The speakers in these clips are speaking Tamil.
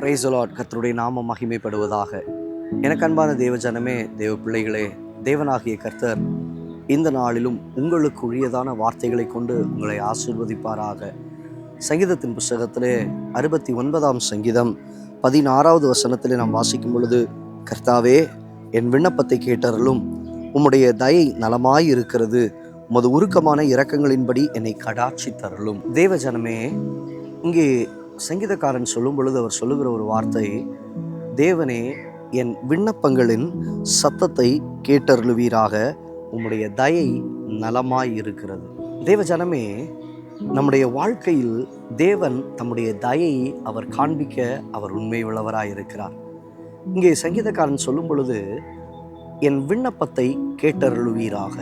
பிரைசலாட் கர்த்தருடைய நாமம் மகிமைப்படுவதாக. எனக்கு அன்பான தேவஜனமே தேவ பிள்ளைகளே தேவனாகிய கர்த்தர் இந்த நாளிலும் உங்களுக்கு உரியதான வார்த்தைகளை கொண்டு உங்களை ஆசிர்வதிப்பாராக. சங்கீதத்தின் புஸ்தகத்திலே அறுபத்தி ஒன்பதாம் சங்கீதம் பதினாறாவது வசனத்திலே நாம் வாசிக்கும் பொழுது கர்த்தாவே என் விண்ணப்பத்தை கேட்டறலும் உம்முடைய தயை நலமாய் இருக்கிறது உமது உருக்கமான இரக்கங்களின்படி என்னை கடாட்சி தரலும் தேவஜனமே இங்கே சங்கீதக்காரன் சொல்லும் பொழுது அவர் சொல்லுகிற ஒரு வார்த்தை தேவனே என் விண்ணப்பங்களின் சத்தத்தை கேட்டருளுவீராக. உம்முடைய தயை நலமாய் இருக்கிறது தேவஜனமே நம்முடைய வாழ்க்கையில் தேவன் தம்முடைய தயை அவர் காண்பிக்க அவர் உண்மை உள்ளவராக இருக்கிறார் இங்கே சங்கீதக்காரன் சொல்லும் பொழுது என் விண்ணப்பத்தை கேட்டருளுவீராக.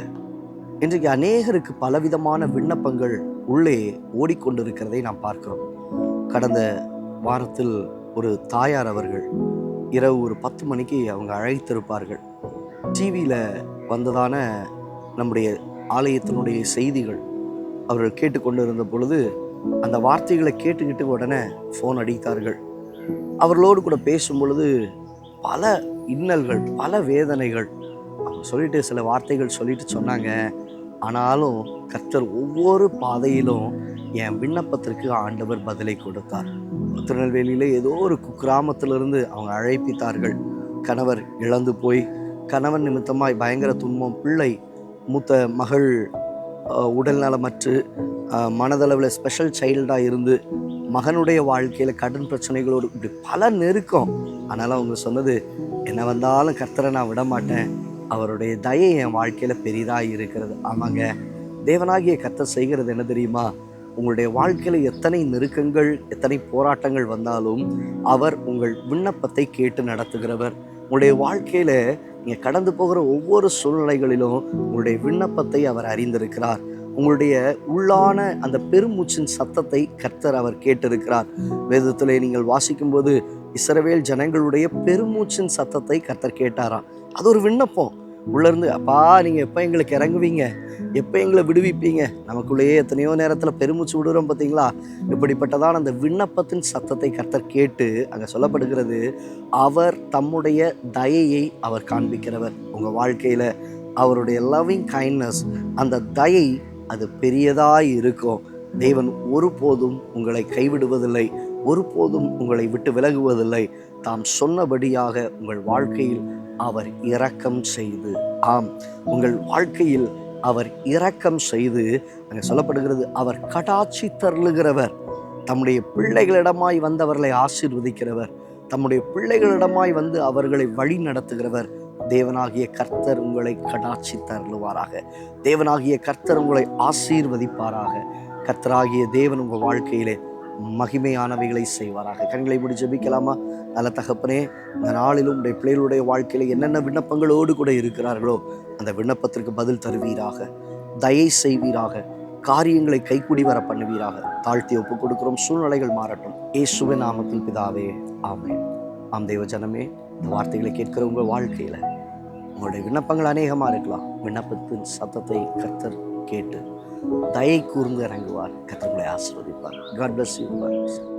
இன்றைக்கு அநேகருக்கு பலவிதமான விண்ணப்பங்கள் உள்ளே ஓடிக்கொண்டிருக்கிறதை நாம் பார்க்கிறோம். கடந்த வாரத்தில் ஒரு தாயார் அவர்கள் இரவு ஒரு பத்து மணிக்கு அவங்க அழைத்திருப்பார்கள். டிவியில் வந்ததான நம்முடைய ஆலயத்தினுடைய செய்திகள் அவர்கள் கேட்டுக்கொண்டு இருந்த பொழுது அந்த வார்த்தைகளை கேட்டுக்கிட்டு உடனே ஃபோன் அடித்தார்கள். அவர்களோடு கூட பேசும் பொழுது பல இன்னல்கள் பல வேதனைகள். அவங்க சொல்லிட்டு சில வார்த்தைகள் சொல்லிட்டு சொன்னாங்க. ஆனாலும் கர்த்தர் ஒவ்வொரு பாதையிலும் என் விண்ணப்பத்திற்கு ஆண்டவர் பதிலை கொடுத்தார். திருநெல்வேலியில் ஏதோ ஒரு குக்கிராமத்திலிருந்து அவங்க அழைப்பித்தார்கள். கணவர் இழந்து போய் கணவன் நிமித்தமாய் பயங்கர துன்பம் பிள்ளை மூத்த மகள் உடல்நலமற்று மனதளவில் ஸ்பெஷல் சைல்டாக இருந்து மகனுடைய வாழ்க்கையில் கடன் பிரச்சனைகளோடு இப்படி பல நெருக்கம். ஆனாலும் அவங்க சொன்னது என்ன வந்தாலும் கர்த்தரை நான் விட மாட்டேன் அவருடைய தயை என் வாழ்க்கையில் பெரிதாக இருக்கிறது. ஆமாங்க. தேவனாகிய கர்த்தர் செய்கிறது என்ன தெரியுமா? உங்களுடைய வாழ்க்கையில் எத்தனை நெருக்கங்கள் எத்தனை போராட்டங்கள் வந்தாலும் அவர் உங்கள் விண்ணப்பத்தை கேட்டு நடத்துகிறவர். உங்களுடைய வாழ்க்கையில் நீங்கள் கடந்து போகிற ஒவ்வொரு சூழ்நிலைகளிலும் உங்களுடைய விண்ணப்பத்தை அவர் அறிந்திருக்கிறார். உங்களுடைய உள்ளான அந்த பெருமூச்சின் சத்தத்தை கர்த்தர் அவர் கேட்டிருக்கிறார். வேதத்திலே நீங்கள் வாசிக்கும்போது இஸ்ரவேல் ஜனங்களுடைய பெருமூச்சின் சத்தத்தை கர்த்தர் கேட்டாராம். அது ஒரு விண்ணப்பம். உள்ளேருந்து அப்பா நீங்கள் எப்போ எங்களுக்கு இறங்குவீங்க? எப்போ எங்களை விடுவிப்பீங்க? நமக்குள்ளேயே எத்தனையோ நேரத்தில் பெருமூச்சு விடுறோம் பார்த்தீங்களா இப்படிப்பட்டதான அந்த விண்ணப்பத்தின் சத்தத்தை கர்த்தர் கேட்டு அங்கே சொல்லப்படுகிறது. அவர் தம்முடைய தயையை அவர் காண்பிக்கிறவர். உங்கள் வாழ்க்கையில் அவருடைய லவ்விங் கைண்ட்னஸ் அந்த தயை அது பெரியதாய் இருக்கும். தேவன் ஒருபோதும் உங்களை கைவிடுவதில்லை ஒருபோதும் உங்களை விட்டு விலகுவதில்லை. தாம் சொன்னபடியாக உங்கள் வாழ்க்கையில் அவர் இரக்கம் செய்து ஆம் உங்கள் வாழ்க்கையில் அவர் இரக்கம் செய்து அங்கே சொல்லப்படுகிறது அவர் கடாட்சி தருளுகிறவர். தம்முடைய பிள்ளைகளிடமாய் வந்தவர்களை ஆசீர்வதிக்கிறவர். தம்முடைய பிள்ளைகளிடமாய் வந்து அவர்களை வழி நடத்துகிறவர். தேவனாகிய கர்த்தர் உங்களை கடாட்சி தருளுவாராக. தேவனாகிய கர்த்தர் உங்களை ஆசீர்வதிப்பாராக. கர்த்தராகிய தேவன் உங்கள் வாழ்க்கையிலே மகிமையானவைகளை செய்வாராக. கண்களை மூடி ஜபிக்கலாமா? நல்ல தகப்பனே இந்த நாளிலும் உடைய பிள்ளைகளுடைய வாழ்க்கையில் என்னென்ன விண்ணப்பங்களோடு கூட இருக்கிறார்களோ அந்த விண்ணப்பத்திற்கு பதில் தருவீராக. தயை செய்வீராக. காரியங்களை கைக்குடி வர பண்ணுவீராக. தாழ்த்தி ஒப்பு கொடுக்கிறோம். சூழ்நிலைகள் மாறட்டும். ஏசுவ நாமத்தில் பிதாவே ஆமென். ஆம் தெய்வ ஜனமே இந்த வார்த்தைகளை கேட்கிற உங்கள் வாழ்க்கையில் உங்களுடைய விண்ணப்பங்கள் அநேகமாக இருக்கலாம். விண்ணப்பத்தின் சத்தத்தை கர்த்தர் கேட்டு தயை கூர்ந்து இறங்குவார். கத்தர்களை ஆசிர்வதிப்பார். God bless you